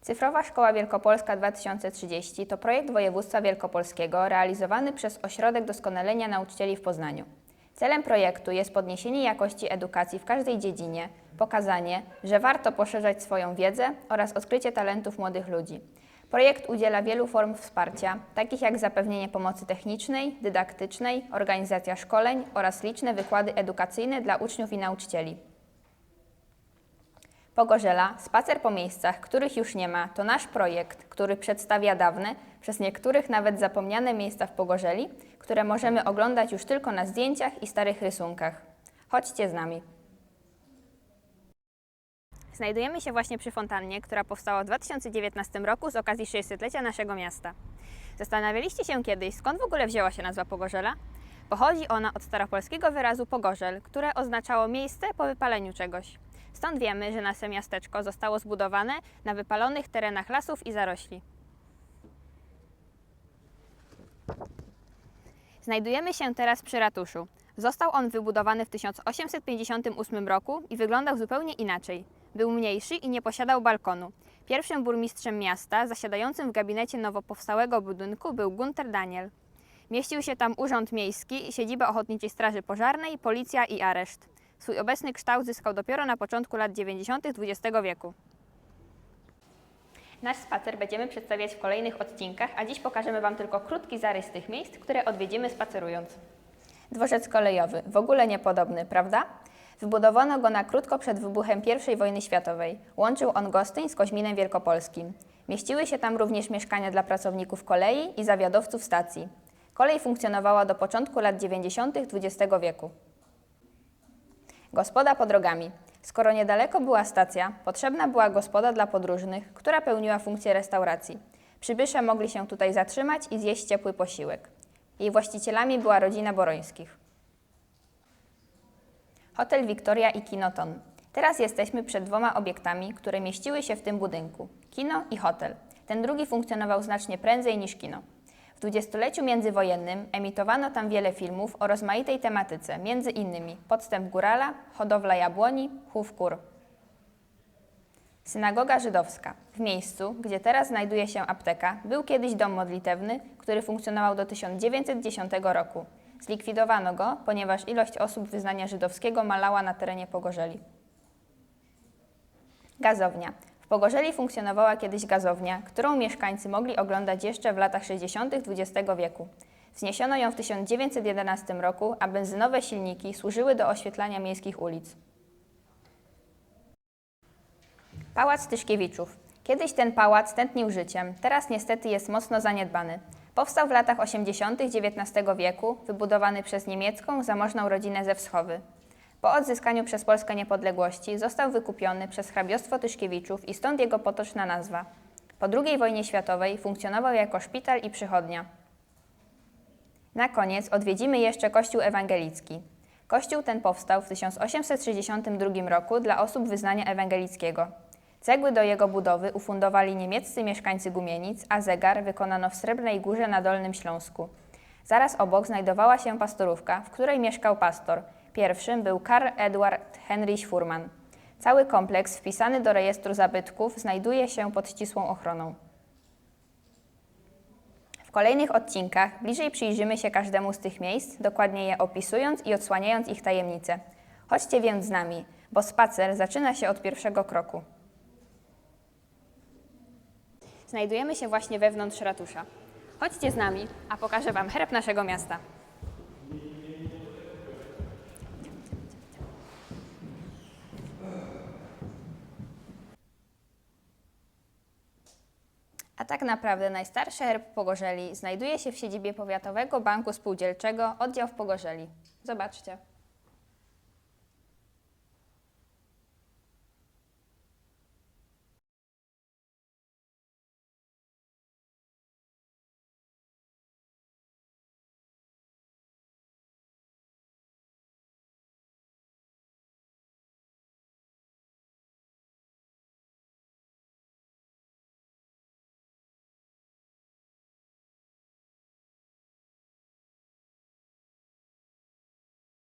Cyfrowa Szkoła Wielkopolska 2030 to projekt województwa wielkopolskiego realizowany przez Ośrodek Doskonalenia Nauczycieli w Poznaniu. Celem projektu jest podniesienie jakości edukacji w każdej dziedzinie, pokazanie, że warto poszerzać swoją wiedzę oraz odkrycie talentów młodych ludzi. Projekt udziela wielu form wsparcia, takich jak zapewnienie pomocy technicznej, dydaktycznej, organizacja szkoleń oraz liczne wykłady edukacyjne dla uczniów i nauczycieli. Pogorzela, spacer po miejscach, których już nie ma, to nasz projekt, który przedstawia dawne, przez niektórych nawet zapomniane miejsca w Pogorzeli, które możemy oglądać już tylko na zdjęciach i starych rysunkach. Chodźcie z nami. Znajdujemy się właśnie przy fontannie, która powstała w 2019 roku z okazji 600-lecia naszego miasta. Zastanawialiście się kiedyś, skąd w ogóle wzięła się nazwa Pogorzela? Pochodzi ona od staropolskiego wyrazu pogorzel, które oznaczało miejsce po wypaleniu czegoś. Stąd wiemy, że nasze miasteczko zostało zbudowane na wypalonych terenach lasów i zarośli. Znajdujemy się teraz przy ratuszu. Został on wybudowany w 1858 roku i wyglądał zupełnie inaczej. Był mniejszy i nie posiadał balkonu. Pierwszym burmistrzem miasta zasiadającym w gabinecie nowo powstałego budynku był Gunter Daniel. Mieścił się tam urząd miejski, siedziba Ochotniczej Straży Pożarnej, policja i areszt. Swój obecny kształt zyskał dopiero na początku lat 90. XX wieku. Nasz spacer będziemy przedstawiać w kolejnych odcinkach, a dziś pokażemy Wam tylko krótki zarys tych miejsc, które odwiedzimy spacerując. Dworzec kolejowy, w ogóle niepodobny, prawda? Wybudowano go na krótko przed wybuchem I wojny światowej. Łączył on Gostyń z Koźminem Wielkopolskim. Mieściły się tam również mieszkania dla pracowników kolei i zawiadowców stacji. Kolej funkcjonowała do początku lat 90. XX wieku. Gospoda pod drogami. Skoro niedaleko była stacja, potrzebna była gospoda dla podróżnych, która pełniła funkcję restauracji. Przybysze mogli się tutaj zatrzymać i zjeść ciepły posiłek. Jej właścicielami była rodzina Borońskich. Hotel Wiktoria i Kinoton. Teraz jesteśmy przed dwoma obiektami, które mieściły się w tym budynku. Kino i hotel. Ten drugi funkcjonował znacznie prędzej niż kino. W dwudziestoleciu międzywojennym emitowano tam wiele filmów o rozmaitej tematyce, między innymi Podstęp Górala, Hodowla Jabłoni, Chów Kur. Synagoga żydowska. W miejscu, gdzie teraz znajduje się apteka, był kiedyś dom modlitewny, który funkcjonował do 1910 roku. Zlikwidowano go, ponieważ ilość osób wyznania żydowskiego malała na terenie Pogorzeli. Gazownia. W funkcjonowała kiedyś gazownia, którą mieszkańcy mogli oglądać jeszcze w latach 60. XX wieku. Wzniesiono ją w 1911 roku, a benzynowe silniki służyły do oświetlania miejskich ulic. Pałac Tyszkiewiczów. Kiedyś ten pałac tętnił życiem, teraz niestety jest mocno zaniedbany. Powstał w latach 80. XIX wieku, wybudowany przez niemiecką, zamożną rodzinę ze Wschowy. Po odzyskaniu przez Polskę niepodległości został wykupiony przez hrabiostwo Tyszkiewiczów i stąd jego potoczna nazwa. Po II wojnie światowej funkcjonował jako szpital i przychodnia. Na koniec odwiedzimy jeszcze Kościół Ewangelicki. Kościół ten powstał w 1862 roku dla osób wyznania ewangelickiego. Cegły do jego budowy ufundowali niemieccy mieszkańcy Gumienic, a zegar wykonano w Srebrnej Górze na Dolnym Śląsku. Zaraz obok znajdowała się pastorówka, w której mieszkał pastor. Pierwszym był Karl Edward Heinrich Furman. Cały kompleks wpisany do rejestru zabytków znajduje się pod ścisłą ochroną. W kolejnych odcinkach bliżej przyjrzymy się każdemu z tych miejsc, dokładnie je opisując i odsłaniając ich tajemnice. Chodźcie więc z nami, bo spacer zaczyna się od pierwszego kroku. Znajdujemy się właśnie wewnątrz ratusza. Chodźcie z nami, a pokażę Wam herb naszego miasta. Tak naprawdę najstarszy herb Pogorzeli znajduje się w siedzibie Powiatowego Banku Spółdzielczego, oddział w Pogorzeli. Zobaczcie.